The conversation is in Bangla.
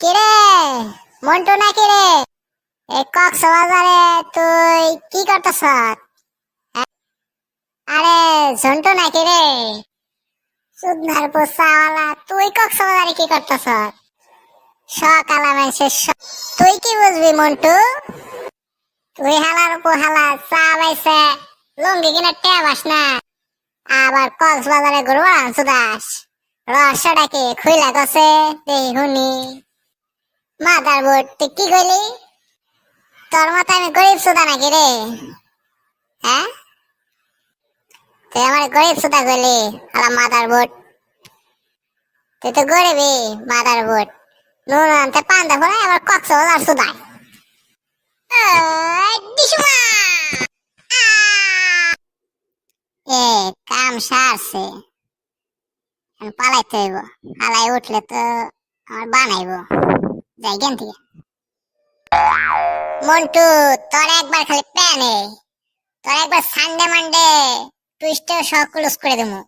কিরে? মন্টু নাকি রে এই কক্সবাজারে তুই কি করতেছ আরে, ঝন্টু না কিরে? সুধার পোষাওয়ালা তুই কক্সবাজারে কি করতেছ সকালা মেসে তুই কি বুঝবি, মন্টু? তুই হালার উপর হালা চা বাইছে লুঙ্গি কিনে আস না। আবার কক্সবাজারে ঘুরবা সুদাস রহস্যটা কি খুইলা গছে দেখি শুনি। মাদার বোর্ড তুই কি কইলি? তোর মতো আমি গরিব সুদা নাকি রে? হ্যাঁ? তুই আমার গরিব সুদা কইলি, আলা মাদার বোর্ড তুই তো গরিবই মাদার বোর্ড নুন আনতে পান্তা ফোনে আবার কক্স বাজার সুদাই এ, কাম সারছে। পালাইতে হইব। পালাই উঠলে তো আমার বানাইব। যাই জ্ঞান থেকে মন্টু, তোর একবার খালি প্যানে, তোর একবার সানডে মানডে টুইস্টে সব ক্লোজ করে দেবো।